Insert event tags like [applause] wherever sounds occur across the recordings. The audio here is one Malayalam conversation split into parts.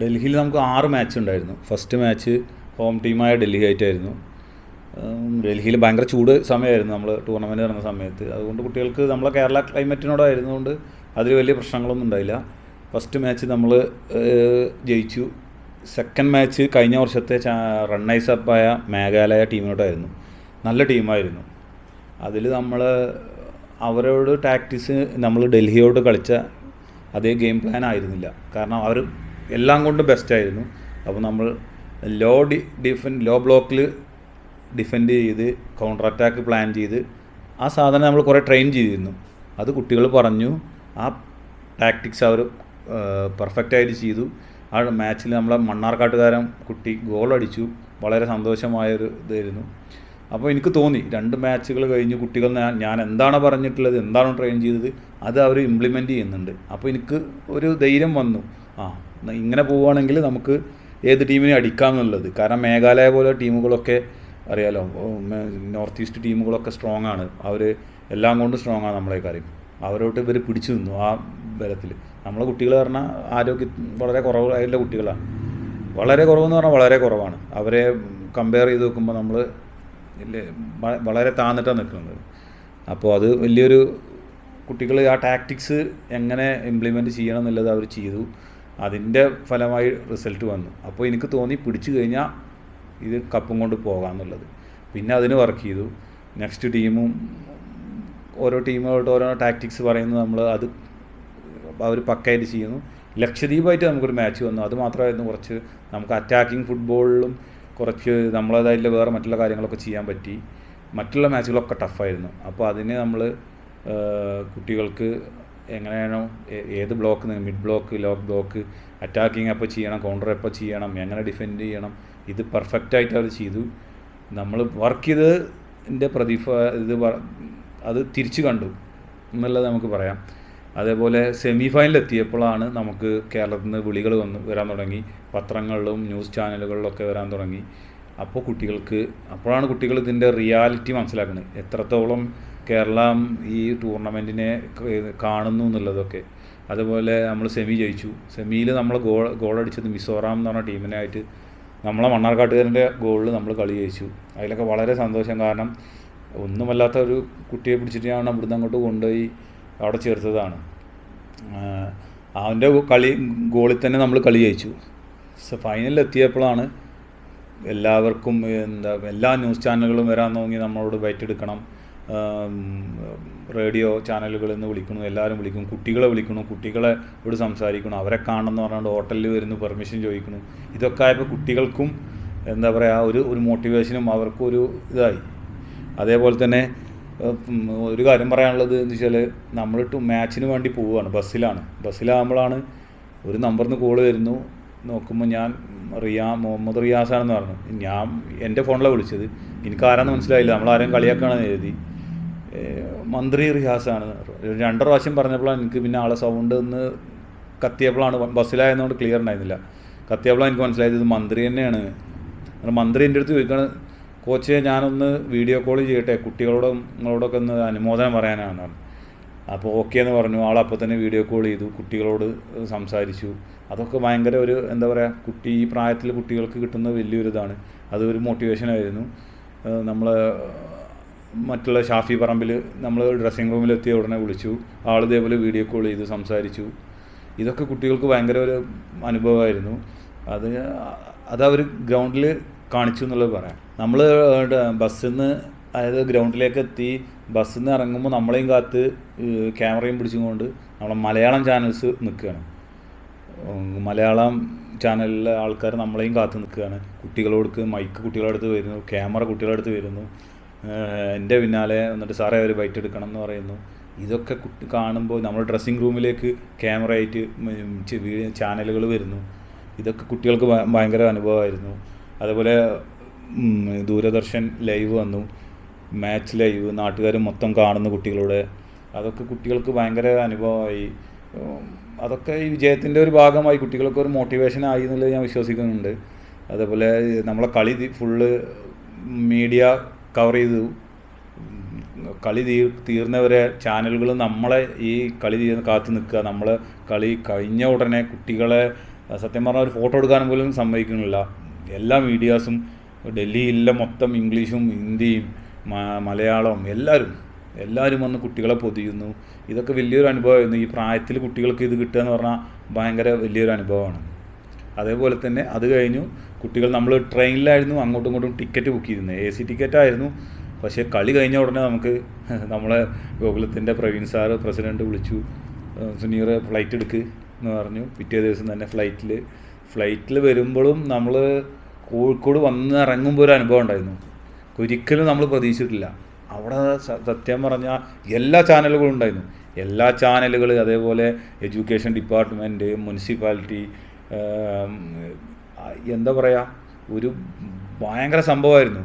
ഡൽഹിയിൽ നമുക്ക് ആറ് മാച്ച് ഉണ്ടായിരുന്നു. ഫസ്റ്റ് മാച്ച് ഹോം ടീമായ ഡൽഹി ആയിട്ടായിരുന്നു ഡൽഹിയിൽ ഭയങ്കര ചൂട് സമയമായിരുന്നു നമ്മൾ ടൂർണമെന്റ് നടന്ന സമയത്ത്. അതുകൊണ്ട് കുട്ടികൾക്ക് നമ്മളെ കേരള ക്ലൈമറ്റിനോടായിരുന്നുകൊണ്ട് അതിൽ വലിയ പ്രശ്നങ്ങളൊന്നും ഉണ്ടായില്ല. ഫസ്റ്റ് മാച്ച് നമ്മൾ ജയിച്ചു. സെക്കൻഡ് മാച്ച് കഴിഞ്ഞ വർഷത്തെ റണ്ണേഴ്സ് അപ്പായ മേഘാലയ ടീമിനോടായിരുന്നു. നല്ല ടീമായിരുന്നു. അതിൽ നമ്മൾ അവരോട് ടാക്ടിക്സ് നമ്മൾ ഡൽഹിയോട് കളിച്ച അതേ ഗെയിം പ്ലാൻ ആയിരുന്നില്ല. കാരണം അവർ എല്ലാം കൊണ്ടും ബെസ്റ്റായിരുന്നു അപ്പോൾ നമ്മൾ ലോ ഡി ഡിഫെൻഡ് ലോ ബ്ലോക്കിൽ ഡിഫെൻഡ് ചെയ്ത് കൗണ്ടർ അറ്റാക്ക് പ്ലാൻ ചെയ്ത് ആ സാധനം നമ്മൾ കുറേ ട്രെയിൻ ചെയ്തിരുന്നു. അത് കുട്ടികൾ പറഞ്ഞു ആ ടാക്ടിക്സ് അവർ പെർഫെക്റ്റായിട്ട് ചെയ്തു. ആ മാച്ചിൽ നമ്മളെ മണ്ണാർക്കാട്ടുകാരൻ കുട്ടി ഗോൾ അടിച്ചു. വളരെ സന്തോഷമായൊരു ഇതായിരുന്നു. അപ്പോൾ എനിക്ക് തോന്നി രണ്ട് മാച്ചുകൾ കഴിഞ്ഞ് കുട്ടികൾ ഞാൻ എന്താണ് പറഞ്ഞിട്ടുള്ളത് എന്താണ് ട്രെയിൻ ചെയ്തത് അത് അവർ ഇംപ്ലിമെന്റ് ചെയ്യുന്നുണ്ട്. അപ്പോൾ എനിക്ക് ഒരു ധൈര്യം വന്നു. ആ ഇങ്ങനെ പോവുകയാണെങ്കിൽ നമുക്ക് ഏത് ടീമിനെ അടിക്കാമെന്നുള്ളത് കാരണം മേഘാലയ പോലെ ടീമുകളൊക്കെ അറിയാലോ നോർത്ത് ഈസ്റ്റ് ടീമുകളൊക്കെ സ്ട്രോങ് ആണ്. അവർ എല്ലാം കൊണ്ടും സ്ട്രോങ് ആണ് നമ്മളെ കാര്യം. അവരോട്ട് ഇവർ പിടിച്ചു നിന്നു ആ ബലത്തിൽ. നമ്മളെ കുട്ടികൾ പറഞ്ഞാൽ ആരോഗ്യ വളരെ കുറവായിട്ടുള്ള കുട്ടികളാണ് വളരെ കുറവെന്ന് പറഞ്ഞാൽ വളരെ കുറവാണ്. അവരെ കമ്പയർ ചെയ്ത് നോക്കുമ്പോൾ നമ്മൾ വളരെ താന്നിട്ടാണ് നിൽക്കുന്നത്. അപ്പോൾ അത് വലിയൊരു കുട്ടികൾ ആ ടാക്ടിക്സ് എങ്ങനെ ഇംപ്ലിമെന്റ് ചെയ്യണം എന്നുള്ളത് അവർ ചെയ്തു. അതിന്റെ ഫലമായി റിസൾട്ട് വന്നു. അപ്പോൾ എനിക്ക് തോന്നി പിടിച്ചു കഴിഞ്ഞാൽ ഇത് കപ്പും കൊണ്ട് പോകാമെന്നുള്ളത്. പിന്നെ അതിന് വർക്ക് ചെയ്തു. നെക്സ്റ്റ് ടീമും ഓരോ ടീമുകളോട്ട് ഓരോ ടാക്ടിക്സ് പറയുന്നത് നമ്മൾ അത് അവർ പക്കയായിട്ട് ചെയ്യുന്നു. ലക്ഷദ്വീപായിട്ട് നമുക്കൊരു മാച്ച് വന്നു. അത് മാത്രമായിരുന്നു കുറച്ച് നമുക്ക് അറ്റാക്കിംഗ് ഫുട്ബോളിലും കുറച്ച് നമ്മളതായിട്ടുള്ള വേറെ മറ്റുള്ള കാര്യങ്ങളൊക്കെ ചെയ്യാൻ പറ്റി. മറ്റുള്ള മാച്ചുകളൊക്കെ ടഫായിരുന്നു അപ്പോൾ അതിന് നമ്മൾ കുട്ടികൾക്ക് എങ്ങനെയാണോ ഏത് block mid block low block attacking എപ്പോൾ ചെയ്യണം കൗണ്ടർ എപ്പോൾ ചെയ്യണം എങ്ങനെ ഡിഫെൻഡ് ചെയ്യണം ഇത് പെർഫെക്റ്റായിട്ട് അവർ ചെയ്തു. നമ്മൾ വർക്ക് ചെയ്തതിന്റെ പ്രതിഫ ഇത് അത് തിരിച്ചു കണ്ടു എന്നുള്ളത് നമുക്ക് പറയാം. അതേപോലെ സെമി ഫൈനലെത്തിയപ്പോഴാണ് നമുക്ക് കേരളത്തിൽ നിന്ന് വിളികൾ വന്ന് വരാൻ തുടങ്ങി. പത്രങ്ങളിലും ന്യൂസ് ചാനലുകളിലൊക്കെ വരാൻ തുടങ്ങി. അപ്പോൾ കുട്ടികൾക്ക് അപ്പോഴാണ് കുട്ടികൾ ഇതിന്റെ റിയാലിറ്റി മനസ്സിലാക്കുന്നത്. എത്രത്തോളം കേരളം ഈ ടൂർണമെന്റിനെ കാണുന്നു എന്നുള്ളതൊക്കെ. അതുപോലെ നമ്മൾ സെമി ജയിച്ചു. സെമിയിൽ നമ്മൾ ഗോൾ ഗോളടിച്ചത് മിസോറാം എന്ന് പറഞ്ഞ ടീമിനായിട്ട് നമ്മളെ മണ്ണാർക്കാട്ടുകാരന്റെ ഗോളിൽ നമ്മൾ കളി ജയിച്ചു. അതിലൊക്കെ വളരെ സന്തോഷം. കാരണം ഒന്നുമല്ലാത്ത ഒരു കുട്ടിയെ പിടിച്ചിട്ട് ഞാൻ ഇവിടുന്ന് അങ്ങോട്ട് കൊണ്ടുപോയി അവിടെ ചേർത്തതാണ്. അവന്റെ കളി ഗോളിൽ തന്നെ നമ്മൾ കളി ജയിച്ചു. ഫൈനലിൽ എത്തിയപ്പോഴാണ് എല്ലാവർക്കും എന്താ എല്ലാ ന്യൂസ് ചാനലുകളും വരാൻ തുടങ്ങി നമ്മളോട് ബൈറ്റ് എടുക്കണം. റേഡിയോ ചാനലുകളിൽ നിന്ന് വിളിക്കുന്നു എല്ലാവരും വിളിക്കും കുട്ടികളെ വിളിക്കണം കുട്ടികളെ ഇവിടെ സംസാരിക്കണം അവരെ കാണണം എന്ന് പറഞ്ഞുകൊണ്ട് ഹോട്ടലിൽ വരുന്നു പെർമിഷൻ ചോദിക്കുന്നു. ഇതൊക്കെ ആയപ്പോൾ കുട്ടികൾക്കും എന്താ പറയുക ഒരു ഒരു മോട്ടിവേഷനും അവർക്കും ഒരു ഇതായി. അതേപോലെ തന്നെ ഒരു കാര്യം പറയാനുള്ളത് എന്ന് വെച്ചാൽ നമ്മൾ ടു മാച്ചിന് വേണ്ടി പോവുകയാണ് ബസ്സിലാണ്. ബസ്സിലാകുമ്പോഴാണ് ഒരു നമ്പറിൽ നിന്ന് കോൾ വരുന്നു. നോക്കുമ്പോൾ ഞാൻ റിയാ മുഹമ്മദ് റിയാസാണെന്ന് പറഞ്ഞു. ഞാൻ എന്റെ ഫോണിലാണ് വിളിച്ചത്. എനിക്ക് ആരാന്ന് മനസ്സിലായില്ല. ആരെയും കളിയാക്കുകയാണെന്ന് എഴുതി മന്ത്രി റിയാസാണ് ഒരു രണ്ട് പ്രാവശ്യം പറഞ്ഞപ്പോഴാണ് എനിക്ക് പിന്നെ ആളെ സൗണ്ട് ഒന്ന് കത്തിയപ്പോഴാണ് ബസ്സിലായതുകൊണ്ട് ക്ലിയർ ഉണ്ടായിരുന്നില്ല. കത്തിയപ്പോഴാണ് എനിക്ക് മനസ്സിലായത് ഇത് മന്ത്രി തന്നെയാണ്. മന്ത്രി എന്റെ അടുത്ത് ചോദിക്കണം കോച്ച് ഞാനൊന്ന് വീഡിയോ കോൾ ചെയ്യട്ടെ കുട്ടികളോടും നിങ്ങളോടൊക്കെ ഒന്ന് അനുമോദനം പറയാനാണ്. അപ്പോൾ ഓക്കെ എന്ന് പറഞ്ഞു. ആൾ അപ്പോൾ തന്നെ വീഡിയോ കോൾ ചെയ്തു കുട്ടികളോട് സംസാരിച്ചു. അതൊക്കെ ഭയങ്കര ഒരു എന്താ പറയുക കുട്ടി ഈ പ്രായത്തിൽ കുട്ടികൾക്ക് കിട്ടുന്ന വലിയൊരു ഇതാണ് അതൊരു മോട്ടിവേഷനായിരുന്നു നമ്മൾ മറ്റുള്ള ഷാഫി പറമ്പിൽ നമ്മൾ ഡ്രസ്സിങ് റൂമിലെത്തിയ ഉടനെ വിളിച്ചു. ആൾ ഇതേപോലെ വീഡിയോ കോൾ ചെയ്ത് സംസാരിച്ചു. ഇതൊക്കെ കുട്ടികൾക്ക് ഭയങ്കര ഒരു അനുഭവമായിരുന്നു. അത് അതവർ ഗ്രൗണ്ടിൽ കാണിച്ചു എന്നുള്ളത് പറയാം. നമ്മൾ ബസ്സിൽ നിന്ന് അതായത് ഗ്രൗണ്ടിലേക്ക് എത്തി ബസ്സിൽ നിന്ന് ഇറങ്ങുമ്പോൾ നമ്മളെയും കാത്ത് ക്യാമറയും പിടിച്ചുകൊണ്ട് നമ്മളെ മലയാളം ചാനൽസ് നിൽക്കുകയാണ്. മലയാളം ചാനലിലെ ആൾക്കാർ നമ്മളെയും കാത്ത് നിൽക്കുകയാണ്. കുട്ടികളോടുക്ക് മൈക്ക് കുട്ടികളുടെ അടുത്ത് വരുന്നു ക്യാമറ കുട്ടികളുടെ അടുത്ത് വരുന്നു. എന്റെ പിന്നാലെ എന്നിട്ട് സാറേ അവർ ബൈറ്റ് എടുക്കണം എന്ന് പറയുന്നു. ഇതൊക്കെ കാണുമ്പോൾ നമ്മൾ ഡ്രസ്സിങ് റൂമിലേക്ക് ക്യാമറ ആയിട്ട് ചാനലുകൾ വരുന്നു. ഇതൊക്കെ കുട്ടികൾക്ക് ഭയങ്കര അനുഭവമായിരുന്നു. അതുപോലെ ദൂരദർശൻ ലൈവ് വന്നു. മാച്ച് ലൈവ് നാട്ടുകാർ മൊത്തം കാണുന്ന കുട്ടികളുടെ. അതൊക്കെ കുട്ടികൾക്ക് ഭയങ്കര അനുഭവമായി. അതൊക്കെ ഈ വിജയത്തിന്റെ ഒരു ഭാഗമായി കുട്ടികൾക്ക് ഒരു മോട്ടിവേഷൻ ആയി എന്നുള്ളത് ഞാൻ വിശ്വസിക്കുന്നുണ്ട്. അതേപോലെ നമ്മളെ കളി ഫുള്ള് മീഡിയ കവർ ചെയ്തു കളി തീ തീർന്നവരെ ചാനലുകൾ നമ്മളെ ഈ കളി തീർന്ന് കാത്തു നിൽക്കുക. നമ്മൾ കളി കഴിഞ്ഞ ഉടനെ കുട്ടികളെ സത്യം പറഞ്ഞാൽ ഒരു ഫോട്ടോ എടുക്കാനും പോലും സമ്മതിക്കുന്നില്ല. എല്ലാ മീഡിയാസും ഡൽഹിയിലെ മൊത്തം ഇംഗ്ലീഷും ഹിന്ദിയും മലയാളവും എല്ലാവരും എല്ലാവരും വന്ന് കുട്ടികളെ പൊതിയുന്നു. ഇതൊക്കെ വലിയൊരു അനുഭവമായിരുന്നു. ഈ പ്രായത്തിൽ കുട്ടികൾക്ക് ഇത് കിട്ടുക എന്ന് പറഞ്ഞാൽ ഭയങ്കര വലിയൊരു അനുഭവമാണ്. അതേപോലെ തന്നെ അത് കഴിഞ്ഞു കുട്ടികൾ നമ്മൾ ട്രെയിനിലായിരുന്നു അങ്ങോട്ടും ഇങ്ങോട്ടും ടിക്കറ്റ് ബുക്ക് ചെയ്തിരുന്നത്. എ സി ടിക്കറ്റ് ആയിരുന്നു. പക്ഷേ കളി കഴിഞ്ഞ ഉടനെ നമുക്ക് [laughs] നമ്മളെ ഗോകുലത്തിന്റെ പ്രവീൺ സാറ് പ്രസിഡന്റ് വിളിച്ചു. സുനിയർ ഫ്ലൈറ്റ് എടുക്ക് എന്ന് പറഞ്ഞു. പിറ്റേ ദിവസം തന്നെ ഫ്ലൈറ്റിൽ ഫ്ലൈറ്റിൽ വരുമ്പോഴും നമ്മൾ കോഴിക്കോട് വന്ന് ഇറങ്ങുമ്പോൾ ഒരു അനുഭവം ഉണ്ടായിരുന്നു. ഒരിക്കലും നമ്മൾ പ്രതീക്ഷിച്ചിട്ടില്ല. അവിടെ സത്യം പറഞ്ഞാൽ എല്ലാ ചാനലുകളും ഉണ്ടായിരുന്നു. എല്ലാ ചാനലുകൾ അതേപോലെ എഡ്യൂക്കേഷൻ ഡിപ്പാർട്ട്മെന്റ് മുനിസിപ്പാലിറ്റി എന്താ പറയുക ഒരു ഭയങ്കര സംഭവമായിരുന്നു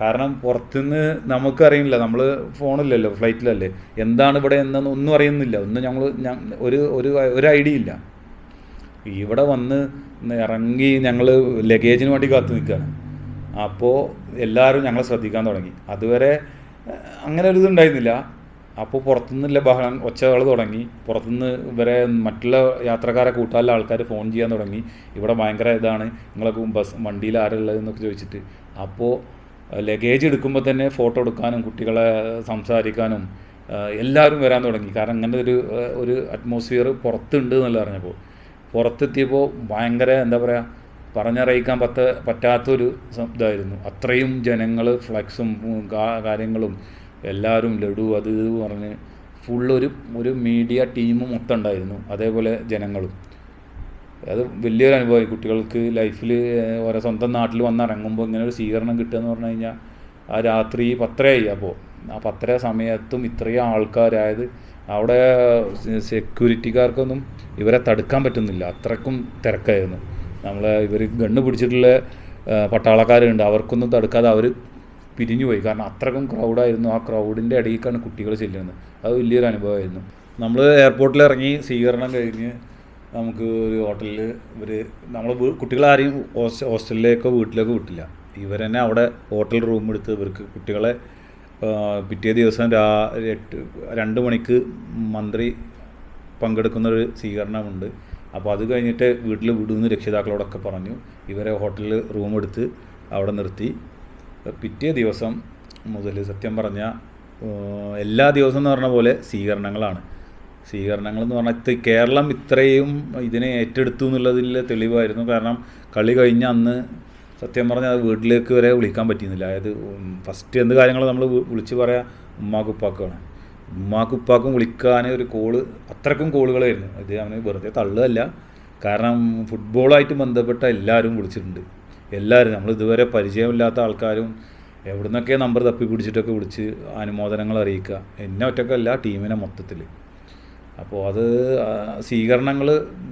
കാരണം പുറത്തുനിന്ന് നമുക്കറിയില്ല നമ്മൾ ഫോണില്ലല്ലോ ഫ്ലൈറ്റിലല്ലേ എന്താണ് ഇവിടെ എന്നൊന്നും ഒന്നും അറിയുന്നില്ല. ഒന്നും ഞങ്ങൾ ഒരു ഒരു ഒരു ഐഡിയ ഇല്ല. ഇവിടെ വന്ന് ഇറങ്ങി ഞങ്ങൾ ലഗേജിന് വേണ്ടി കാത്തു നിൽക്കുകയാണ് അപ്പോൾ എല്ലാവരും ഞങ്ങളെ ശ്രദ്ധിക്കാൻ തുടങ്ങി. അതുവരെ അങ്ങനെ ഒരു ഇതുണ്ടായിരുന്നില്ല. അപ്പോൾ പുറത്തുനിന്നുള്ള ബഹളം ഒച്ചകൾ തുടങ്ങി. പുറത്തുനിന്ന് ഇവരെ മറ്റുള്ള യാത്രക്കാരെ കൂട്ടാനുള്ള ആൾക്കാർ ഫോൺ ചെയ്യാൻ തുടങ്ങി. ഇവിടെ ഭയങ്കര ഇതാണ്. നിങ്ങളൊക്കെ ബസ് വണ്ടിയിൽ ആരുള്ളതെന്നൊക്കെ ചോദിച്ചിട്ട്. അപ്പോൾ ലഗേജ് എടുക്കുമ്പോൾ തന്നെ ഫോട്ടോ എടുക്കാനും കുട്ടികളെ സംസാരിക്കാനും എല്ലാവരും വരാൻ തുടങ്ങി. കാരണം അങ്ങനെ ഒരു ഒരു അറ്റ്മോസ്ഫിയർ പുറത്തുണ്ട് എന്നല്ല പറഞ്ഞപ്പോൾ പുറത്തെത്തിയപ്പോൾ ഭയങ്കര എന്താ പറയുക പറഞ്ഞറിയിക്കാൻ പറ്റ പറ്റാത്തൊരു ഇതായിരുന്നു. അത്രയും ജനങ്ങൾ ഫ്ലക്സും കാര്യങ്ങളും എല്ലാവരും ലഡു അത് ഇത് പറഞ്ഞ് ഫുള്ളൊരു ഒരു മീഡിയ ടീമും മൊത്തം ഉണ്ടായിരുന്നു. അതേപോലെ ജനങ്ങളും. അത് വലിയൊരു അനുഭവമായി. കുട്ടികൾക്ക് ലൈഫിൽ ഓരോ സ്വന്തം നാട്ടിൽ വന്നിറങ്ങുമ്പോൾ ഇങ്ങനെ ഒരു സ്വീകരണം കിട്ടുക എന്ന് പറഞ്ഞു കഴിഞ്ഞാൽ ആ രാത്രി പത്തരയായി. അപ്പോൾ ആ പത്തര സമയത്തും ഇത്രയും ആൾക്കാരായത് അവിടെ സെക്യൂരിറ്റിക്കാർക്കൊന്നും ഇവരെ തടുക്കാൻ പറ്റുന്നില്ല. അത്രക്കും തിരക്കായിരുന്നു. നമ്മളെ ഇവർ ഗണ്ണ് പിടിച്ചിട്ടുള്ള പട്ടാളക്കാരുണ്ട്. അവർക്കൊന്നും തടുക്കാതെ അവർ പിരിഞ്ഞു പോയി. കാരണം അത്രക്കും ക്രൗഡായിരുന്നു ആ ക്രൗഡിന്റെ ഇടയിലേക്കാണ് കുട്ടികൾ ചെല്ലുന്നത്. അത് വലിയൊരു അനുഭവമായിരുന്നു. നമ്മൾ എയർപോർട്ടിൽ ഇറങ്ങി സ്വീകരണം കഴിഞ്ഞ് നമുക്ക് ഒരു ഹോട്ടലിൽ ഇവർ നമ്മൾ കുട്ടികളാരെയും ഹോസ്റ്റലിലേക്കോ വീട്ടിലേക്കോ വിട്ടില്ല. ഇവർ തന്നെ അവിടെ ഹോട്ടൽ റൂം എടുത്ത് ഇവർക്ക് കുട്ടികളെ പിറ്റേ ദിവസം രാ എട്ട് രണ്ട് മണിക്ക് മന്ത്രി പങ്കെടുക്കുന്ന ഒരു സ്വീകരണമുണ്ട്. അപ്പോൾ അത് കഴിഞ്ഞിട്ട് വീട്ടിൽ വിടുമെന്ന് രക്ഷിതാക്കളോടൊക്കെ പറഞ്ഞു. ഇവരെ ഹോട്ടലിൽ റൂം എടുത്ത് അവിടെ നിർത്തി. പിറ്റേ ദിവസം മുതൽ സത്യം പറഞ്ഞാൽ എല്ലാ ദിവസവും എന്ന് പറഞ്ഞ പോലെ സ്വീകരണങ്ങളാണ്. സ്വീകരണങ്ങൾ എന്ന് പറഞ്ഞാൽ ഇത് കേരളം ഇത്രയും ഇതിനെ ഏറ്റെടുത്തു എന്നുള്ളതിൽ തെളിവായിരുന്നു. കാരണം കളി കഴിഞ്ഞ അന്ന് സത്യം പറഞ്ഞാൽ അത് വീട്ടിലേക്ക് വരെ വിളിക്കാൻ പറ്റിയിരുന്നില്ല. അതായത് ഫസ്റ്റ് എന്ത് കാര്യങ്ങൾ നമ്മൾ വിളിച്ച് പറയാം ഉമ്മാക്കുപ്പാക്കാണ് ഉമ്മാക്കുപ്പാക്കും വിളിക്കാൻ ഒരു കോൾ അത്രക്കും കോളുകളായിരുന്നു. ഇത് അവന് വെറുതെ തള്ളുകയല്ല. കാരണം ഫുട്ബോളായിട്ട് ബന്ധപ്പെട്ട എല്ലാവരും വിളിച്ചിട്ടുണ്ട്. എല്ലാവരും നമ്മൾ ഇതുവരെ പരിചയമില്ലാത്ത ആൾക്കാരും എവിടുന്നൊക്കെ നമ്പർ തപ്പി പിടിച്ചിട്ടൊക്കെ വിളിച്ച് അനുമോദനങ്ങൾ അറിയിക്കുക. എന്നെ ഒറ്റക്കല്ല ടീമിനെ മൊത്തത്തിൽ അപ്പോൾ അത് സ്വീകരണങ്ങൾ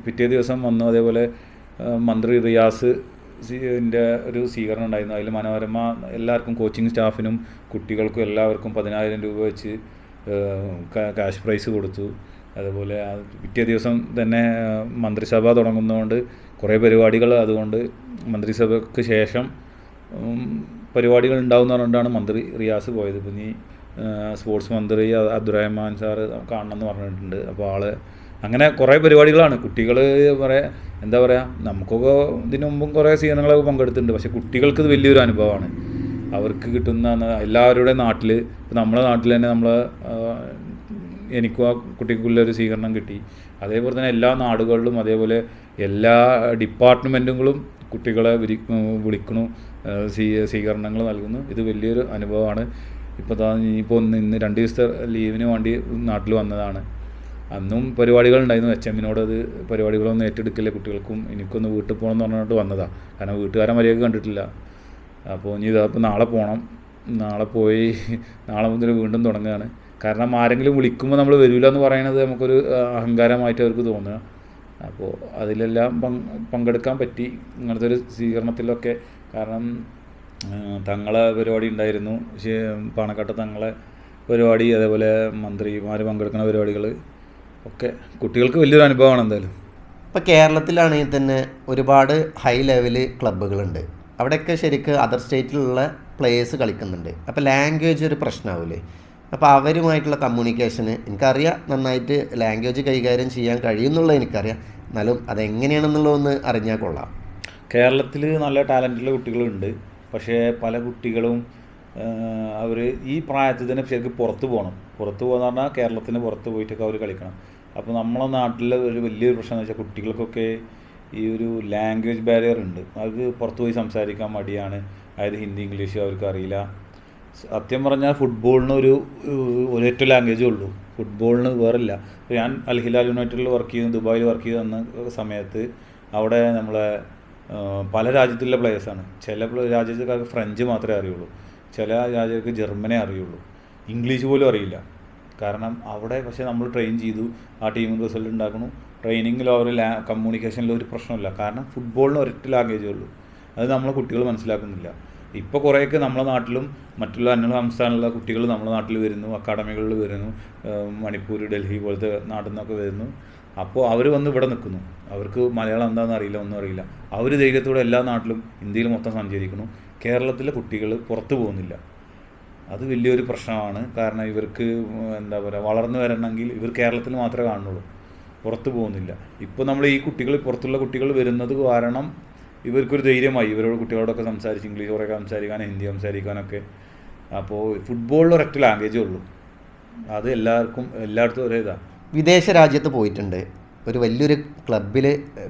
പിറ്റേ ദിവസം വന്നു. അതേപോലെ മന്ത്രി റിയാസ് ന്റെ ഒരു സ്വീകരണം ഉണ്ടായിരുന്നു. അതിൽ മനോരമ എല്ലാവർക്കും കോച്ചിങ് സ്റ്റാഫിനും കുട്ടികൾക്കും എല്ലാവർക്കും പതിനായിരം രൂപ വെച്ച് ക്യാഷ് പ്രൈസ് കൊടുത്തു. അതുപോലെ പിറ്റേ ദിവസം തന്നെ മന്ത്രിസഭ തുടങ്ങുന്നതുകൊണ്ട് കുറേ പരിപാടികൾ അതുകൊണ്ട് മന്ത്രിസഭയ്ക്ക് ശേഷം പരിപാടികൾ ഉണ്ടാവും പറഞ്ഞിട്ടാണ് മന്ത്രി റിയാസ് പോയത്. ഇപ്പം നീ സ്പോർട്സ് മന്ത്രി അബ്ദുറഹ്മാൻ സാറ് കാണണം എന്ന് പറഞ്ഞിട്ടുണ്ട്. അപ്പോൾ ആൾ അങ്ങനെ കുറേ പരിപാടികളാണ്. കുട്ടികൾ പറയാ എന്താ പറയുക നമുക്കൊക്കെ ഇതിനു മുമ്പും കുറേ സീസണുകളൊക്കെ പങ്കെടുത്തിട്ടുണ്ട്. പക്ഷേ കുട്ടികൾക്ക് ഇത് വലിയൊരു അനുഭവമാണ്. അവർക്ക് കിട്ടുന്ന എല്ലാവരുടെ നാട്ടിൽ ഇപ്പം നമ്മുടെ നാട്ടിൽ തന്നെ നമ്മൾ എനിക്കും ആ കുട്ടിക്കുള്ളൊരു സ്വീകരണം കിട്ടി. അതേപോലെ തന്നെ എല്ലാ നാടുകളിലും അതേപോലെ എല്ലാ ഡിപ്പാർട്ട്മെന്റുകളും കുട്ടികളെ വിരി വിളിക്കണു സ്വീ സ്വീകരണങ്ങൾ നൽകുന്നു. ഇത് വലിയൊരു അനുഭവമാണ്. ഇപ്പോൾ താ ഇനിയിപ്പോൾ ഒന്ന് ഇന്ന് രണ്ട് ദിവസത്തെ ലീവിന് വേണ്ടി നാട്ടിൽ വന്നതാണ്. അന്നും പരിപാടികൾ ഉണ്ടായിരുന്നു. എച്ച് എമ്മിനോട് അത് പരിപാടികളൊന്നും ഏറ്റെടുക്കില്ല കുട്ടികൾക്കും. എനിക്കൊന്ന് വീട്ടിൽ പോകണം എന്ന് പറഞ്ഞിട്ട് വന്നതാണ് കാരണം വീട്ടുകാരെ മര്യാദ കണ്ടിട്ടില്ല. അപ്പോൾ ഇനി ഇതാ നാളെ പോകണം നാളെ പോയി നാളെ മുതൽ വീണ്ടും തുടങ്ങുകയാണ് കാരണം ആരെങ്കിലും വിളിക്കുമ്പോൾ നമ്മൾ വരില്ല എന്ന് പറയുന്നത് നമുക്കൊരു അഹങ്കാരമായിട്ട് അവർക്ക് തോന്നുക. അപ്പോൾ അതിലെല്ലാം പങ് പങ്കെടുക്കാൻ പറ്റി ഇങ്ങനത്തെ ഒരു സ്വീകരണത്തിലൊക്കെ. കാരണം തങ്ങളെ പരിപാടി ഉണ്ടായിരുന്നു. പാണക്കാട്ട് തങ്ങളെ പരിപാടി അതേപോലെ മന്ത്രിമാർ പങ്കെടുക്കുന്ന പരിപാടികൾ ഒക്കെ. കുട്ടികൾക്ക് വലിയൊരു അനുഭവമാണ് എന്തായാലും. ഇപ്പോൾ കേരളത്തിലാണെങ്കിൽ തന്നെ ഒരുപാട് ഹൈ ലെവൽ ക്ലബ്ബുകളുണ്ട് അവിടെയൊക്കെ ശരിക്ക് അതർ സ്റ്റേറ്റിലുള്ള പ്ലേയേഴ്സ് കളിക്കുന്നുണ്ട്. അപ്പോൾ ലാംഗ്വേജ് ഒരു പ്രശ്നമാവില്ലേ അപ്പോൾ അവരുമായിട്ടുള്ള കമ്മ്യൂണിക്കേഷന് എനിക്കറിയാം നന്നായിട്ട് ലാംഗ്വേജ് കൈകാര്യം ചെയ്യാൻ കഴിയുമെന്നുള്ളത് എനിക്കറിയാം. എന്നാലും അതെങ്ങനെയാണെന്നുള്ളതൊന്ന് അറിഞ്ഞാൽ കൊള്ളാം. കേരളത്തിൽ നല്ല ടാലന്റുള്ള കുട്ടികളുണ്ട്. പക്ഷേ പല കുട്ടികളും അവർ ഈ പ്രായത്തിൽ തന്നെ ശരിക്കും പുറത്ത് പോകണം. പുറത്ത് പോകുന്ന പറഞ്ഞാൽ കേരളത്തിന് പുറത്ത് പോയിട്ടൊക്കെ അവർ കളിക്കണം. അപ്പോൾ നമ്മളെ നാട്ടിലെ ഒരു വലിയൊരു പ്രശ്നം എന്ന് വെച്ചാൽ കുട്ടികൾക്കൊക്കെ ഈ ഒരു ലാംഗ്വേജ് ബാരിയർ ഉണ്ട്. അവർക്ക് പുറത്ത് പോയി സംസാരിക്കാൻ മടിയാണ്. അതായത് ഹിന്ദി ഇംഗ്ലീഷ് അവർക്ക് അറിയില്ല. സത്യം പറഞ്ഞാൽ ഫുട്ബോളിന് ഒരു ഒരൊറ്റ ലാംഗ്വേജേ ഉള്ളൂ. ഫുട്ബോളിന് വേറില്ല. ഞാൻ അൽ ഹിലാൽ യുണൈറ്റഡിൽ വർക്ക് ചെയ്തു ദുബായിൽ വർക്ക് ചെയ്ത് വന്ന സമയത്ത് അവിടെ നമ്മളെ പല രാജ്യത്തുള്ള പ്ലേയേഴ്സാണ് ചില രാജ്യക്കാർക്ക് ഫ്രഞ്ച് മാത്രമേ അറിയുള്ളൂ. ചില രാജ്യക്കാർക്ക് ജർമ്മനെ അറിയുള്ളൂ. ഇംഗ്ലീഷ് പോലും അറിയില്ല. കാരണം അവിടെ പക്ഷേ നമ്മൾ ട്രെയിൻ ചെയ്തു ആ ടീമിന് റിസൾട്ട് ഉണ്ടാക്കണു ട്രെയിനിങ്ങിലോ അവർ ലാ കമ്മ്യൂണിക്കേഷനിലോ ഒരു പ്രശ്നമില്ല കാരണം ഫുട്ബോളിന് ഒരൊറ്റ ലാംഗ്വേജേ ഉള്ളൂ. അത് നമ്മളെ കുട്ടികൾ മനസ്സിലാക്കുന്നില്ല. ഇപ്പോൾ കുറേയൊക്കെ നമ്മുടെ നാട്ടിലും മറ്റുള്ള അന്യ സംസ്ഥാനങ്ങളിലെ കുട്ടികൾ നമ്മുടെ നാട്ടിൽ വരുന്നു അക്കാഡമികളിൽ വരുന്നു മണിപ്പൂർ ഡൽഹി പോലത്തെ നാട്ടിൽ നിന്നൊക്കെ വരുന്നു. അപ്പോൾ അവർ വന്ന് ഇവിടെ നിൽക്കുന്നു. അവർക്ക് മലയാളം എന്താണെന്ന് അറിയില്ല ഒന്നും അറിയില്ല. അവർ ധൈര്യത്തോടെ എല്ലാ നാട്ടിലും ഇന്ത്യയിൽ മൊത്തം സഞ്ചരിക്കുന്നു. കേരളത്തിലെ കുട്ടികൾ പുറത്തു പോകുന്നില്ല. അത് വലിയൊരു പ്രശ്നമാണ്. കാരണം ഇവർക്ക് എന്താ പറയുക വളർന്നു വരണമെങ്കിൽ ഇവർ കേരളത്തിൽ മാത്രമേ കാണുള്ളൂ പുറത്തു പോകുന്നില്ല. ഇപ്പോൾ നമ്മൾ ഈ കുട്ടികൾ പുറത്തുള്ള കുട്ടികൾ വരുന്നത് കാരണം ഇവർക്കൊരു ധൈര്യമായി ഇവരോട് കുട്ടികളോടൊക്കെ സംസാരിച്ച് ഇംഗ്ലീഷ് കുറേ സംസാരിക്കാൻ ഹിന്ദി സംസാരിക്കാനൊക്കെ. അപ്പോൾ ഫുട്ബോളിൽ ഒരൊറ്റ ലാംഗ്വേജേ ഉള്ളൂ. അത് എല്ലാവർക്കും എല്ലായിടത്തും ഒരേ ഇതാണ് വിദേശ രാജ്യത്ത് പോയിട്ടുണ്ട്. ഒരു വലിയൊരു ക്ലബിൽ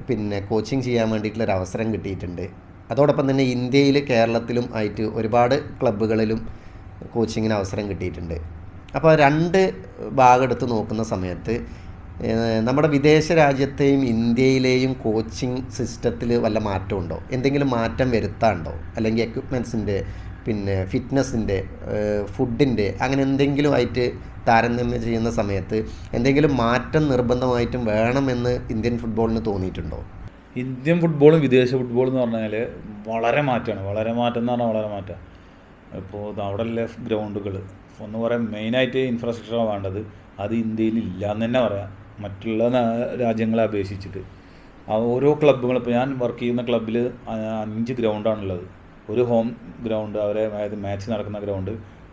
പിന്നെ കോച്ചിങ് ചെയ്യാൻ വേണ്ടിയിട്ടുള്ള ഒരു അവസരം കിട്ടിയിട്ടുണ്ട്. അതോടൊപ്പം തന്നെ ഇന്ത്യയിൽ കേരളത്തിലും ആയിട്ട് ഒരുപാട് ക്ലബ്ബുകളിലും കോച്ചിങ്ങിന് അവസരം കിട്ടിയിട്ടുണ്ട്. അപ്പോൾ രണ്ട് ഭാഗം എടുത്ത് നോക്കുന്ന സമയത്ത് നമ്മുടെ വിദേശ രാജ്യത്തെയും ഇന്ത്യയിലെയും കോച്ചിങ് സിസ്റ്റത്തിൽ വല്ല മാറ്റമുണ്ടോ? എന്തെങ്കിലും മാറ്റം വരുത്താണ്ടോ അല്ലെങ്കിൽ എക്യുപ്മെൻസിന്റെ പിന്നെ ഫിറ്റ്നസിന്റെ ഫുഡിന്റെ അങ്ങനെ എന്തെങ്കിലും ആയിട്ട് താരതമ്യം ചെയ്യുന്ന സമയത്ത് എന്തെങ്കിലും മാറ്റം നിർബന്ധമായിട്ടും വേണമെന്ന് ഇന്ത്യൻ ഫുട്ബോളിന് തോന്നിയിട്ടുണ്ടോ? ഇന്ത്യൻ ഫുട്ബോളും വിദേശ ഫുട്ബോളും എന്ന് പറഞ്ഞാൽ വളരെ മാറ്റമാണ്. വളരെ മാറ്റം എന്ന് പറഞ്ഞാൽ വളരെ മാറ്റം. ഇപ്പോൾ അവിടെ ഉള്ള ഗ്രൗണ്ടുകൾ ഒന്ന് പറയാൻ മെയിനായിട്ട് ഇൻഫ്രാസ്ട്രക്ചറാണ് വേണ്ടത്. അത് ഇന്ത്യയിൽ ഇല്ല എന്ന് തന്നെ പറയാം. മറ്റുള്ള രാജ്യങ്ങളെ അപേക്ഷിച്ചിട്ട്. ഓരോ ക്ലബ്ബുകൾ ഇപ്പോൾ ഞാൻ വർക്ക് ചെയ്യുന്ന ക്ലബ്ബിൽ അഞ്ച് ഗ്രൗണ്ടാണുള്ളത് ഒരു ഹോം ഗ്രൗണ്ട് അവരെ അതായത് മാച്ച് നടക്കുന്ന ഗ്രൗണ്ട്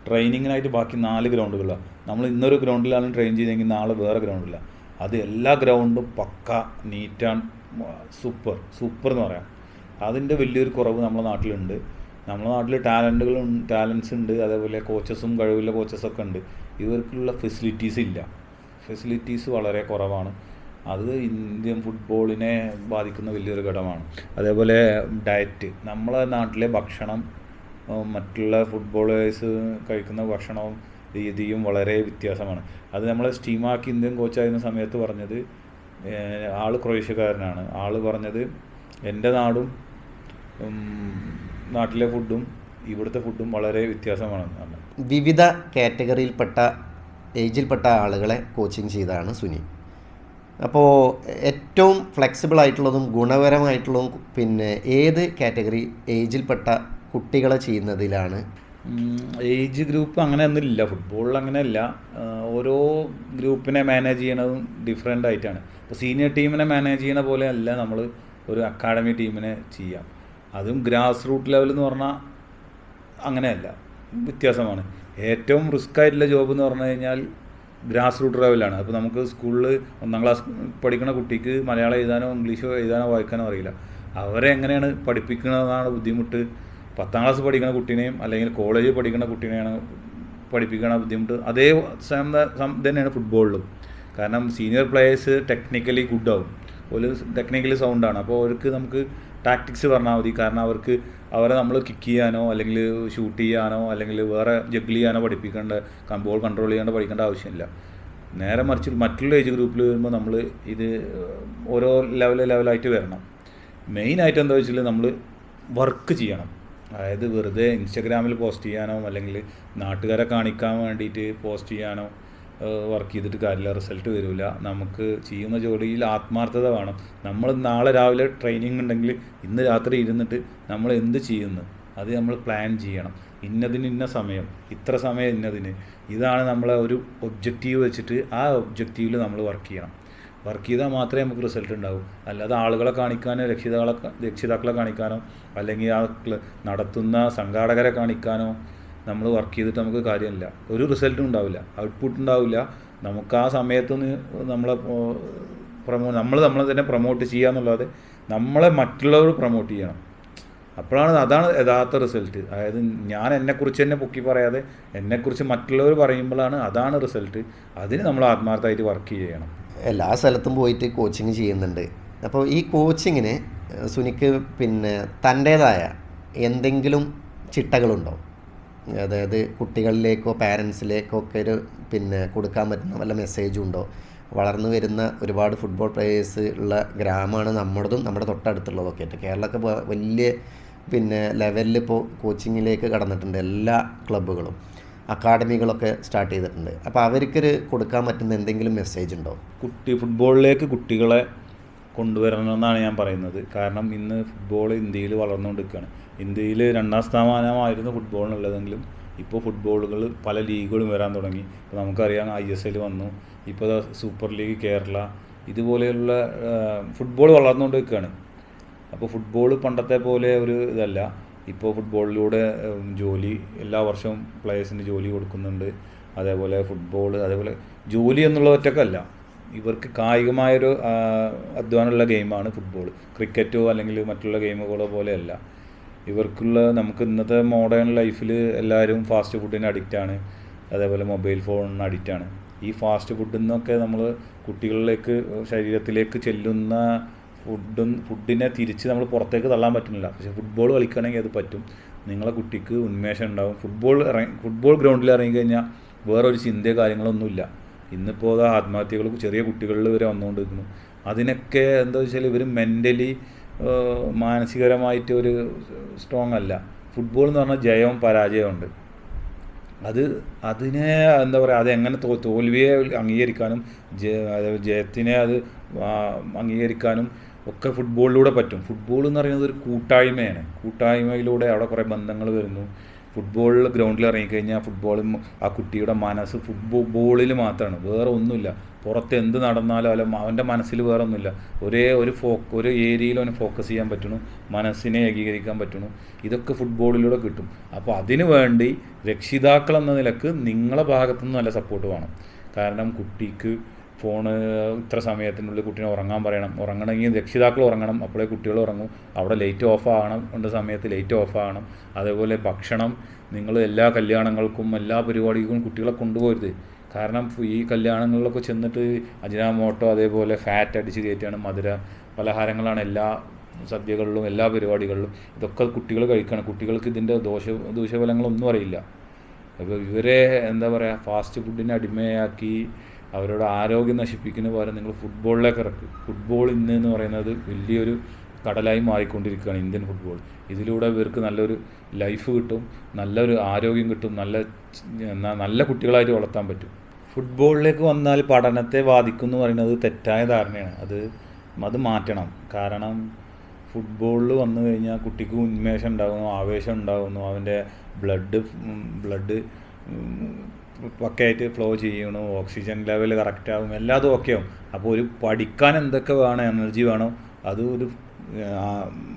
ട്രെയിനിങ്ങിനായിട്ട് ബാക്കി നാല് ഗ്രൗണ്ടുകളാണ് നമ്മൾ ഇന്നൊരു ഗ്രൗണ്ടിലാണ് ട്രെയിൻ ചെയ്തെങ്കിൽ നാളെ വേറെ ഗ്രൗണ്ടില്ല അത് എല്ലാ ഗ്രൗണ്ടും പക്ക നീറ്റാണ് സൂപ്പർ സൂപ്പർ എന്ന് പറയാം. അതിന്റെ വലിയൊരു കുറവ് നമ്മുടെ നാട്ടിലുണ്ട്. നമ്മുടെ നാട്ടിൽ ടാലന്റുകളും ടാലൻസ് ഉണ്ട്. അതേപോലെ കോച്ചസും കഴിവുള്ള കോച്ചസൊക്കെ ഉണ്ട്. ഇവർക്കുള്ള ഫെസിലിറ്റീസ് ഇല്ല. ഫെസിലിറ്റീസ് വളരെ കുറവാണ്. അത് ഇന്ത്യൻ ഫുട്ബോളിനെ ബാധിക്കുന്ന വലിയൊരു ഘടകമാണ്. അതേപോലെ ഡയറ്റ് നമ്മളെ നാട്ടിലെ ഭക്ഷണം മറ്റുള്ള ഫുട്ബോളേഴ്സ് കഴിക്കുന്ന ഭക്ഷണവും രീതിയും വളരെ വ്യത്യാസമാണ്. അത് നമ്മളെ സ്റ്റീമാക്കി ഇന്ത്യൻ കോച്ചായിരുന്ന സമയത്ത് പറഞ്ഞത് ആൾ ക്രൊയേഷ്യക്കാരനാണ്. ആൾ പറഞ്ഞത് എന്റെ നാടും നാട്ടിലെ ഫുഡും ഇവിടുത്തെ ഫുഡും വളരെ വ്യത്യാസമാണ് വിവിധ കാറ്റഗറിയിൽപ്പെട്ട ഏജിൽപ്പെട്ട ആളുകളെ കോച്ചിങ് ചെയ്തതാണ് സുനി. അപ്പോൾ ഏറ്റവും ഫ്ലെക്സിബിൾ ആയിട്ടുള്ളതും ഗുണപരമായിട്ടുള്ളതും പിന്നെ ഏത് കാറ്റഗറി ഏജിൽപ്പെട്ട കുട്ടികളെ ചെയ്യുന്നതിലാണ്? ഏജ് ഗ്രൂപ്പ് അങ്ങനെ ഒന്നുമില്ല ഫുട്ബോളിൽ അങ്ങനെയല്ല. ഓരോ ഗ്രൂപ്പിനെ മാനേജ് ചെയ്യണതും ഡിഫറെന്റ് ആയിട്ടാണ്. ഇപ്പോൾ സീനിയർ ടീമിനെ മാനേജ് ചെയ്യണ പോലെ അല്ല നമ്മൾ ഒരു അക്കാഡമി ടീമിനെ ചെയ്യാം. അതും ഗ്രാസ് റൂട്ട് ലെവൽ എന്ന് പറഞ്ഞാൽ അങ്ങനെയല്ല. വ്യത്യാസമാണ്. ഏറ്റവും റിസ്ക് ആയിട്ടുള്ള ജോബ് എന്ന് പറഞ്ഞു കഴിഞ്ഞാൽ ഗ്രാസ് റൂട്ട് ലെവലാണ് അപ്പോൾ നമുക്ക് സ്കൂളിൽ ഒന്നാം ക്ലാസ് പഠിക്കുന്ന കുട്ടിക്ക് മലയാളം എഴുതാനോ ഇംഗ്ലീഷോ എഴുതാനോ വായിക്കാനോ അറിയില്ല. അവരെ എങ്ങനെയാണ് പഠിപ്പിക്കുന്നതാണ് ബുദ്ധിമുട്ട്. പത്താം ക്ലാസ് പഠിക്കുന്ന കുട്ടീനെയും അല്ലെങ്കിൽ കോളേജിൽ പഠിക്കുന്ന കുട്ടീനെയാണ് പഠിപ്പിക്കണ ബുദ്ധിമുട്ട്. അതേ തന്നെയാണ് ഫുട്ബോളിലും കാരണം സീനിയർ പ്ലെയേഴ്സ് ടെക്നിക്കലി ഗുഡാവും ഒരു ടെക്നിക്കലി സൗണ്ടാണ് അപ്പോൾ അവർക്ക് നമുക്ക് ടാക്ടിക്സ് പറഞ്ഞാൽ മതി. കാരണം അവർക്ക് അവരെ നമ്മൾ കിക്ക് ചെയ്യാനോ അല്ലെങ്കിൽ ഷൂട്ട് ചെയ്യാനോ അല്ലെങ്കിൽ വേറെ ജഗ്ഗിൾ ചെയ്യാനോ പഠിപ്പിക്കേണ്ട ബോൾ കൺട്രോൾ ചെയ്യാണ്ട് പഠിക്കേണ്ട ആവശ്യമില്ല. നേരെ മറിച്ച് മറ്റുള്ള ഏജ് ഗ്രൂപ്പിൽ വരുമ്പോൾ നമ്മൾ ഇത് ഓരോ ലെവൽ ലെവലായിട്ട് വരണം. മെയിനായിട്ട് എന്താ വെച്ചാൽ നമ്മൾ വർക്ക് ചെയ്യണം. അതായത് വെറുതെ ഇൻസ്റ്റഗ്രാമിൽ പോസ്റ്റ് ചെയ്യാനോ അല്ലെങ്കിൽ നാട്ടുകാരെ കാണിക്കാൻ വേണ്ടിയിട്ട് പോസ്റ്റ് ചെയ്യാനോ വർക്ക് ചെയ്തിട്ട് കാര്യമില്ല റിസൾട്ട് വരില്ല നമുക്ക് ചെയ്യുന്ന ജോലിയിൽ ആത്മാർത്ഥത വേണം. നമ്മൾ നാളെ രാവിലെ ട്രെയിനിങ് ഉണ്ടെങ്കിൽ ഇന്ന് രാത്രി ഇരുന്നിട്ട് നമ്മൾ എന്ത് ചെയ്യുന്നു? അത് നമ്മൾ പ്ലാൻ ചെയ്യണം. ഇന്നതിന് ഇന്ന സമയം ഇത്ര സമയം ഇന്നതിന്. ഇതാണ് നമ്മളെ ഒരു ഒബ്ജക്റ്റീവ് വെച്ചിട്ട് ആ ഒബ്ജക്റ്റീവിൽ നമ്മൾ വർക്ക് ചെയ്യണം. വർക്ക് ചെയ്താൽ മാത്രമേ നമുക്ക് റിസൾട്ട് ഉണ്ടാവൂ. അല്ലാതെ ആളുകളെ കാണിക്കാനോ രക്ഷിതാക്കളെ രക്ഷിതാക്കളെ കാണിക്കാനോ അല്ലെങ്കിൽ ആ നടത്തുന്ന സംഘാടകരെ കാണിക്കാനോ നമ്മൾ വർക്ക് ചെയ്തിട്ട് നമുക്ക് കാര്യമില്ല. ഒരു റിസൾട്ടും ഉണ്ടാവില്ല. ഔട്ട്പുട്ട് ഉണ്ടാവില്ല. നമുക്ക് ആ സമയത്തൊന്ന് നമ്മളെ പ്രമോ നമ്മൾ നമ്മളെ തന്നെ പ്രൊമോട്ട് ചെയ്യുക എന്നുള്ളത് നമ്മളെ മറ്റുള്ളവർ പ്രൊമോട്ട് ചെയ്യണം. അപ്പോഴാണ് അതാണ് യഥാർത്ഥ റിസൾട്ട് അതായത് ഞാൻ എന്നെക്കുറിച്ച് തന്നെ പൊക്കി പറയാതെ എന്നെക്കുറിച്ച് മറ്റുള്ളവർ പറയുമ്പോഴാണ് അതാണ് റിസൾട്ട് അതിന് നമ്മൾ ആത്മാർത്ഥമായിട്ട് വർക്ക് ചെയ്യണം. എല്ലാ സ്ഥലത്തും പോയിട്ട് കോച്ചിങ് ചെയ്യുന്നുണ്ട്. അപ്പോൾ ഈ കോച്ചിങ്ങിന് സുനിക്ക് പിന്നെ തന്റേതായ എന്തെങ്കിലും ചിട്ടകളുണ്ടോ? അതായത് കുട്ടികളിലേക്കോ പാരൻസിലേക്കോ ഒക്കെ ഒരു പിന്നെ കൊടുക്കാൻ പറ്റുന്ന വല്ല മെസ്സേജും ഉണ്ടോ? വളർന്നു വരുന്ന ഒരുപാട് ഫുട്ബോൾ പ്ലേയേഴ്സ് ഉള്ള ഗ്രാമമാണ് നമ്മുടേതും നമ്മുടെ തൊട്ടടുത്തുള്ളതൊക്കെ ആയിട്ട്. കേരളമൊക്കെ വലിയ പിന്നെ ലെവലിൽ ഇപ്പോൾ കോച്ചിങ്ങിലേക്ക് കടന്നിട്ടുണ്ട് എല്ലാ ക്ലബ്ബുകളും അക്കാഡമികളൊക്കെ സ്റ്റാർട്ട് ചെയ്തിട്ടുണ്ട്. അപ്പോൾ അവർക്കൊരു കൊടുക്കാൻ പറ്റുന്ന എന്തെങ്കിലും മെസ്സേജ് ഉണ്ടോ? കുട്ടി ഫുട്ബോളിലേക്ക് കുട്ടികളെ കൊണ്ടുവരണമെന്നാണ് ഞാൻ പറയുന്നത്. കാരണം ഇന്ന് ഫുട്ബോൾ ഇന്ത്യയിൽ വളർന്നുകൊണ്ടിരിക്കുകയാണ്. ഇന്ത്യയിൽ രണ്ടാം സ്ഥാനമായിരുന്നു ഫുട്ബോളിനുള്ളതെങ്കിലും ഇപ്പോൾ ഫുട്ബോളുകൾ പല ലീഗുകളും വരാൻ തുടങ്ങി. ഇപ്പോൾ നമുക്കറിയാം ഐ എസ് എൽ വന്നു. ഇപ്പോൾ സൂപ്പർ ലീഗ് കേരള ഇതുപോലെയുള്ള ഫുട്ബോൾ വളർന്നുകൊണ്ടിരിക്കുകയാണ് അപ്പോൾ ഫുട്ബോൾ പണ്ടത്തെ പോലെ ഒരു ഇതല്ല. ഇപ്പോൾ ഫുട്ബോളിലൂടെ ജോലി എല്ലാ വർഷവും പ്ലേയേഴ്സിന് ജോലി കൊടുക്കുന്നുണ്ട്. അതേപോലെ ഫുട്ബോൾ അതേപോലെ ജോലി എന്നുള്ള ഒറ്റക്കല്ല ഇവർക്ക് കായികമായൊരു അധ്വാനമുള്ള ഗെയിമാണ് ഫുട്ബോൾ ക്രിക്കറ്റോ അല്ലെങ്കിൽ മറ്റുള്ള ഗെയിമുകളോ പോലെയല്ല. ഇവർക്കുള്ള നമുക്ക് ഇന്നത്തെ മോഡേൺ ലൈഫിൽ എല്ലാവരും ഫാസ്റ്റ് ഫുഡിന് ആണ്. അതേപോലെ മൊബൈൽ ഫോണിന് ആണ്. ഈ ഫാസ്റ്റ് ഫുഡിൽ നിന്നൊക്കെ നമ്മൾ കുട്ടികളിലേക്ക് ശരീരത്തിലേക്ക് ചെല്ലുന്ന ഫുഡും ഫുഡിനെ തിരിച്ച് നമ്മൾ പുറത്തേക്ക് തള്ളാൻ പറ്റുന്നില്ല. പക്ഷേ ഫുട്ബോൾ കളിക്കുകയാണെങ്കിൽ അത് പറ്റും. നിങ്ങളെ കുട്ടിക്ക് ഉന്മേഷം ഉണ്ടാവും. ഫുട്ബോൾ ഇറങ്ങി ഫുട്ബോൾ ഗ്രൗണ്ടിൽ ഇറങ്ങിക്കഴിഞ്ഞാൽ കഴിഞ്ഞാൽ ഒരു ചിന്തയോ കാര്യങ്ങളൊന്നുമില്ല ഇന്നിപ്പോൾ അത് ആത്മഹത്യകൾ ചെറിയ കുട്ടികളിൽ വരെ വന്നുകൊണ്ടിരിക്കുന്നു. അതിനൊക്കെ എന്താ വെച്ചാൽ ഇവർ മെന്റലി മാനസികരമായിട്ട് ഒരു സ്ട്രോങ് അല്ല ഫുട്ബോൾ എന്ന് പറഞ്ഞാൽ ജയവും പരാജയവും ഉണ്ട്. അത് അതിനെ എന്താ പറയുക അതെങ്ങനെ തോ തോൽവിയെ അംഗീകരിക്കാനും ജയ ജയത്തിനെ അത് അംഗീകരിക്കാനും ഒക്കെ ഫുട്ബോളിലൂടെ പറ്റും. ഫുട്ബോൾ എന്ന് പറയുന്നത് ഒരു കൂട്ടായ്മയാണ്. കൂട്ടായ്മയിലൂടെ അവിടെ കുറേ ബന്ധങ്ങൾ വരുന്നു. ഫുട്ബോളിൽ ഗ്രൗണ്ടിൽ ഇറങ്ങിക്കഴിഞ്ഞാൽ ഫുട്ബോളും ആ കുട്ടിയുടെ മനസ്സ് ഫുട്ബോൾ ബോളിൽ മാത്രമാണ്. വേറെ ഒന്നുമില്ല. പുറത്ത് എന്ത് നടന്നാലും അല്ല അവന്റെ മനസ്സിൽ വേറെ ഒന്നുമില്ല ഒരേ ഒരു ഫോ ഒരു ഏരിയയിൽ അവന് ഫോക്കസ് ചെയ്യാൻ പറ്റണു മനസ്സിനെ ഏകീകരിക്കാൻ പറ്റണു ഇതൊക്കെ ഫുട്ബോളിലൂടെ കിട്ടും. അപ്പോൾ അതിനു വേണ്ടി രക്ഷിതാക്കൾ എന്ന നിലയ്ക്ക് നിങ്ങളെ ഭാഗത്തുനിന്ന് നല്ല സപ്പോർട്ട് വേണം. കാരണം കുട്ടിക്ക് ഫോണ് ഇത്ര സമയത്തിനുള്ളിൽ കുട്ടീനെ ഉറങ്ങാൻ പറയണം. ഉറങ്ങണമെങ്കിൽ രക്ഷിതാക്കൾ ഉറങ്ങണം. അപ്പോഴേ കുട്ടികൾ ഉറങ്ങും. അവിടെ ലൈറ്റ് ഓഫ് ആകണം. ഉണ്ട സമയത്ത് ലൈറ്റ് ഓഫ് ആകണം. അതേപോലെ ഭക്ഷണം നിങ്ങൾ എല്ലാ കല്യാണങ്ങൾക്കും എല്ലാ പരിപാടിക്കും കുട്ടികളെ കൊണ്ടുപോകരുത്. കാരണം ഈ കല്യാണങ്ങളിലൊക്കെ ചെന്നിട്ട് അജിനാമോട്ടോ അതേപോലെ ഫാറ്റ് അടിച്ച് കയറ്റിയാണ് മധുര പലഹാരങ്ങളാണ് എല്ലാ സദ്യകളിലും എല്ലാ പരിപാടികളിലും. ഇതൊക്കെ കുട്ടികൾ കഴിക്കണം. കുട്ടികൾക്ക് ഇതിന്റെ ദോഷ ദൂഷ്യഫലങ്ങളൊന്നും അറിയില്ല. അപ്പോൾ ഇവരെ എന്താ പറയുക ഫാസ്റ്റ് ഫുഡിനെ അടിമയാക്കി അവരുടെ ആരോഗ്യം നശിപ്പിക്കുന്ന പകരം നിങ്ങൾ ഫുട്ബോളിലേക്ക് ഇറക്കും. ഫുട്ബോൾ ഇന്ന് എന്ന് പറയുന്നത് വലിയൊരു കടലായി മാറിക്കൊണ്ടിരിക്കുകയാണ് ഇന്ത്യൻ ഫുട്ബോൾ ഇതിലൂടെ ഇവർക്ക് നല്ലൊരു ലൈഫ് കിട്ടും നല്ലൊരു ആരോഗ്യം കിട്ടും നല്ല നല്ല കുട്ടികളായിട്ട് വളർത്താൻ പറ്റും. ഫുട്ബോളിലേക്ക് വന്നാൽ പഠനത്തെ ബാധിക്കും എന്ന് പറയുന്നത് തെറ്റായ ധാരണയാണ്. അത് അത് മാറ്റണം. കാരണം ഫുട്ബോളിൽ വന്നു കഴിഞ്ഞാൽ കുട്ടിക്ക് ഉന്മേഷം ഉണ്ടാകുന്നു ആവേശം ഉണ്ടാകുന്നു. അവന്റെ ബ്ലഡ് ബ്ലഡ് പക്കയായിട്ട് ഫ്ലോ ചെയ്യണു ഓക്സിജൻ ലെവൽ കറക്റ്റ് ആകും എല്ലാതും ഓക്കെ ആവും. അപ്പോൾ ഒരു പഠിക്കാൻ എന്തൊക്കെ വേണം എനർജി വേണം അത് ഒരു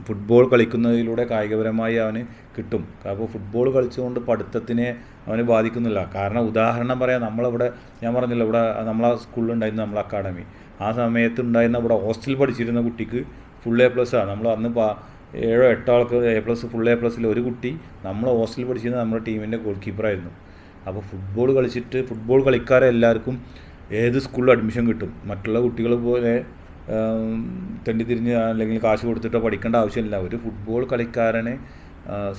ഫുട്ബോൾ കളിക്കുന്നതിലൂടെ കായികപരമായി അവന് കിട്ടും. അപ്പോൾ ഫുട്ബോൾ കളിച്ചുകൊണ്ട് പഠിത്തത്തിനെ അവന് ബാധിക്കുന്നില്ല. കാരണം ഉദാഹരണം പറയാം നമ്മളിവിടെ ഞാൻ പറഞ്ഞില്ല ഇവിടെ നമ്മളെ സ്കൂളിലുണ്ടായിരുന്ന നമ്മളെ അക്കാഡമി. ആ സമയത്ത് ഉണ്ടായിരുന്ന ഇവിടെ ഹോസ്റ്റലിൽ പഠിച്ചിരുന്ന കുട്ടിക്ക് ഫുൾ എ പ്ലസ് ആണ് നമ്മൾ അന്ന് പാ ഏഴോ എട്ടോ ആൾക്ക് എ പ്ലസ് ഫുൾ എ പ്ലസ്സിൽ ഒരു കുട്ടി നമ്മൾ ഹോസ്റ്റലിൽ പഠിച്ചിരുന്ന നമ്മുടെ ടീമിന്റെ ഗോൾ കീപ്പറായിരുന്നു അപ്പോൾ ഫുട്ബോൾ കളിച്ചിട്ട് ഫുട്ബോൾ കളിക്കാരെ എല്ലാവർക്കും ഏത് സ്കൂളിലും അഡ്മിഷൻ കിട്ടും. മറ്റുള്ള കുട്ടികൾ പോലെ ആം, തെണ്ടി തിരിഞ്ഞ് അല്ലെങ്കിൽ കാശ് കൊടുത്തിട്ടോ പഠിക്കേണ്ട ആവശ്യമില്ല. ഒരു ഫുട്ബോൾ കളിക്കാരന്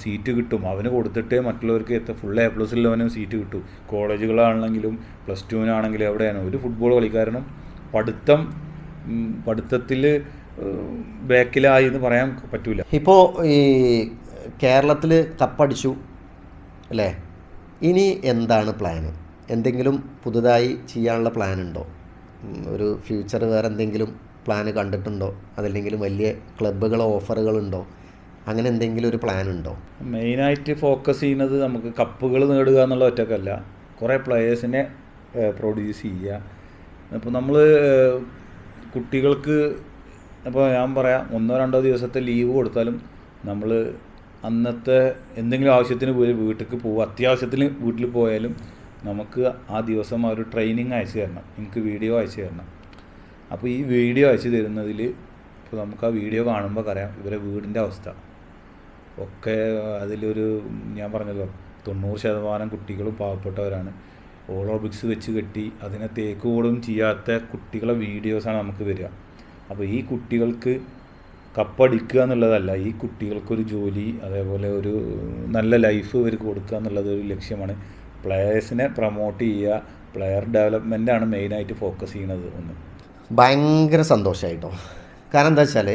സീറ്റ് കിട്ടും. അവന് കൊടുത്തിട്ടേ മറ്റുള്ളവർക്ക് എത്ത ഫുൾ എ പ്ലസ് ഉള്ളവനും സീറ്റ് കിട്ടും. കോളേജുകളാണെങ്കിലും പ്ലസ് ടുവിനാണെങ്കിലും എവിടെയാണ്? ഒരു ഫുട്ബോൾ കളിക്കാരനും പഠിത്തം പഠിത്തത്തിൽ ബാക്കിലായി എന്ന് പറയാൻ പറ്റൂല. ഇപ്പോൾ ഈ കേരളത്തിൽ കപ്പടിച്ചു അല്ലേ? ഇനി എന്താണ് പ്ലാന് എന്തെങ്കിലും പുതുതായി ചെയ്യാനുള്ള പ്ലാൻ ഉണ്ടോ? ഒരു ഫ്യൂച്ചർ വേറെ എന്തെങ്കിലും പ്ലാന് കണ്ടിട്ടുണ്ടോ? അതല്ലെങ്കിലും വലിയ ക്ലബ്ബുകളോ ഓഫറുകളുണ്ടോ അങ്ങനെ എന്തെങ്കിലും ഒരു പ്ലാൻ ഉണ്ടോ? മെയിനായിട്ട് ഫോക്കസ് ചെയ്യുന്നത് നമുക്ക് കപ്പുകൾ നേടുക എന്നുള്ള ഒറ്റക്കല്ല. കുറേ പ്ലെയേഴ്സിനെ പ്രൊഡ്യൂസ് ചെയ്യുക. അപ്പോൾ നമ്മൾ കുട്ടികൾക്ക് അപ്പോൾ ഞാൻ പറയാം ഒന്നോ രണ്ടോ ദിവസത്തെ ലീവ് കൊടുത്താലും നമ്മൾ അന്നത്തെ എന്തെങ്കിലും ആവശ്യത്തിന് പോയി വീട്ടിലേക്ക് പോകുക അത്യാവശ്യത്തിന് വീട്ടിൽ പോയാലും നമുക്ക് ആ ദിവസം ആ ഒരു ട്രെയിനിങ് അയച്ചു തരണം. എനിക്ക് വീഡിയോ അയച്ചു തരണം. അപ്പോൾ ഈ വീഡിയോ അയച്ചു തരുന്നതിൽ ഇപ്പോൾ നമുക്ക് ആ വീഡിയോ കാണുമ്പോൾ അറിയാം ഇവരെ വീടിന്റെ അവസ്ഥ. ഒക്കെ അതിലൊരു ഞാൻ പറഞ്ഞല്ലോ തൊണ്ണൂറ് ശതമാനം കുട്ടികളും പാവപ്പെട്ടവരാണ്. ഓളോബ്രിക്സ് വെച്ച് കെട്ടി അതിനെ തേക്ക് പോലും ചെയ്യാത്ത കുട്ടികളെ വീഡിയോസാണ് നമുക്ക് വരിക. അപ്പോൾ ഈ കുട്ടികൾക്ക് കപ്പടിക്കുക എന്നുള്ളതല്ല ഈ കുട്ടികൾക്കൊരു ജോലി അതേപോലെ ഒരു നല്ല ലൈഫ് ഇവർക്ക് കൊടുക്കുക എന്നുള്ളത് ഒരു ലക്ഷ്യമാണ്. പ്ലെയേഴ്സിനെ പ്രൊമോട്ട് ചെയ്യുക പ്ലെയർ ഡെവലപ്മെന്റാണ് മെയിനായിട്ട് ഫോക്കസ് ചെയ്യുന്നത് ഒന്ന്. ഭയങ്കര സന്തോഷമായിട്ടോ കാരണം എന്താ വെച്ചാൽ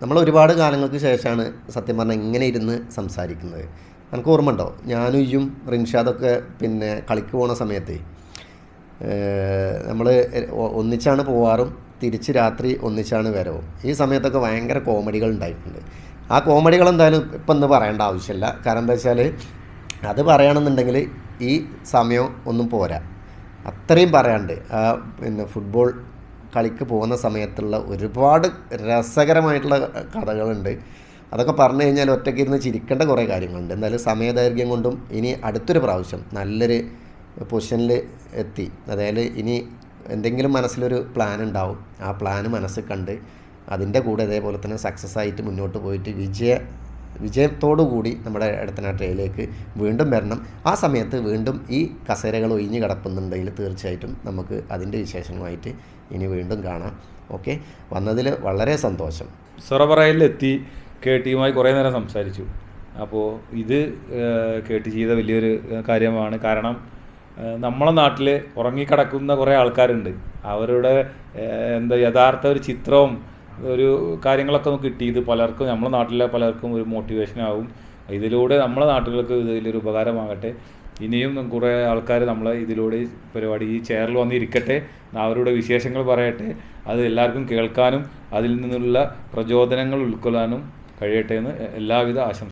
നമ്മൾ ഒരുപാട് കാലങ്ങൾക്ക് ശേഷമാണ് സത്യം പറഞ്ഞാൽ ഇങ്ങനെ ഇരുന്ന് സംസാരിക്കുന്നത്. നമുക്ക് ഓർമ്മ ഉണ്ടോ ഞാനും ഇയും റിൻഷാദൊക്കെ പിന്നെ കളിക്ക് പോണ സമയത്തെ നമ്മൾ ഒന്നിച്ചാണ് പോവാറും തിരിച്ച് രാത്രി ഒന്നിച്ചാണ് വരവും. ഈ സമയത്തൊക്കെ ഭയങ്കര കോമഡികൾ ഉണ്ടായിട്ടുണ്ട്. ആ കോമഡികൾ എന്തായാലും ഇപ്പം ഒന്ന് പറയേണ്ട ആവശ്യമില്ല. കാരണം എന്താ വെച്ചാൽ അത് പറയണമെന്നുണ്ടെങ്കിൽ ഈ സമയം ഒന്നും പോരാ. അത്രയും പറയാണ്ട് ആ പിന്നെ ഫുട്ബോൾ കളിക്ക് പോകുന്ന സമയത്തുള്ള ഒരുപാട് രസകരമായിട്ടുള്ള കഥകളുണ്ട്. അതൊക്കെ പറഞ്ഞു കഴിഞ്ഞാൽ ഒറ്റയ്ക്ക് ഇരുന്ന് ചിരിക്കേണ്ട കുറേ കാര്യങ്ങളുണ്ട്. എന്തായാലും സമയദൈർഘ്യം കൊണ്ടും ഇനി അടുത്തൊരു പ്രാവശ്യം നല്ലൊരു പൊസിഷനിൽ എത്തി. അതായത് ഇനി എന്തെങ്കിലും മനസ്സിലൊരു പ്ലാൻ ഉണ്ടാവും. ആ പ്ലാന് മനസ്സിൽ കണ്ട് അതിന്റെ കൂടെ ഇതേപോലെ തന്നെ സക്സസ് ആയിട്ട് മുന്നോട്ട് പോയിട്ട് വിജയ വിജയത്തോടു കൂടി നമ്മുടെ ഇടത്തനാട്ടയിലേക്ക് വീണ്ടും വരണം. ആ സമയത്ത് വീണ്ടും ഈ കസേരകൾ ഒഴിഞ്ഞു കിടക്കുന്നുണ്ടെങ്കിൽ തീർച്ചയായിട്ടും നമുക്ക് അതിന്റെ വിശേഷങ്ങളുമായിട്ട് ഇനി വീണ്ടും കാണാം. ഓക്കെ? വന്നതിൽ വളരെ സന്തോഷം. സൊറബറയിലെത്തി കെ ടിയുമായി കുറേ നേരം സംസാരിച്ചു. അപ്പോൾ ഇത് കെ ടി ചെയ്ത വലിയൊരു കാര്യമാണ്. കാരണം നമ്മളെ നാട്ടിൽ ഉറങ്ങിക്കിടക്കുന്ന കുറേ ആൾക്കാരുണ്ട്. അവരുടെ എന്താ യഥാർത്ഥ ഒരു ചിത്രവും ഒരു കാര്യങ്ങളൊക്കെ നമുക്ക് കിട്ടി. ഇത് പലർക്കും നമ്മുടെ നാട്ടിലെ പലർക്കും ഒരു മോട്ടിവേഷൻ ആവും. ഇതിലൂടെ നമ്മുടെ നാട്ടുകൾക്ക് ഇതിലൊരു ഉപകാരമാകട്ടെ. ഇനിയും കുറേ ആൾക്കാർ നമ്മളെ ഇതിലൂടെ പരിപാടി ഈ ചെയറിൽ വന്നിരിക്കട്ടെ. അവരുടെ വിശേഷങ്ങൾ പറയട്ടെ. അത് എല്ലാവർക്കും കേൾക്കാനും അതിൽ നിന്നുള്ള പ്രചോദനങ്ങൾ ഉൾക്കൊള്ളാനും കഴിയട്ടെ എന്ന് എല്ലാവിധ ആശംസ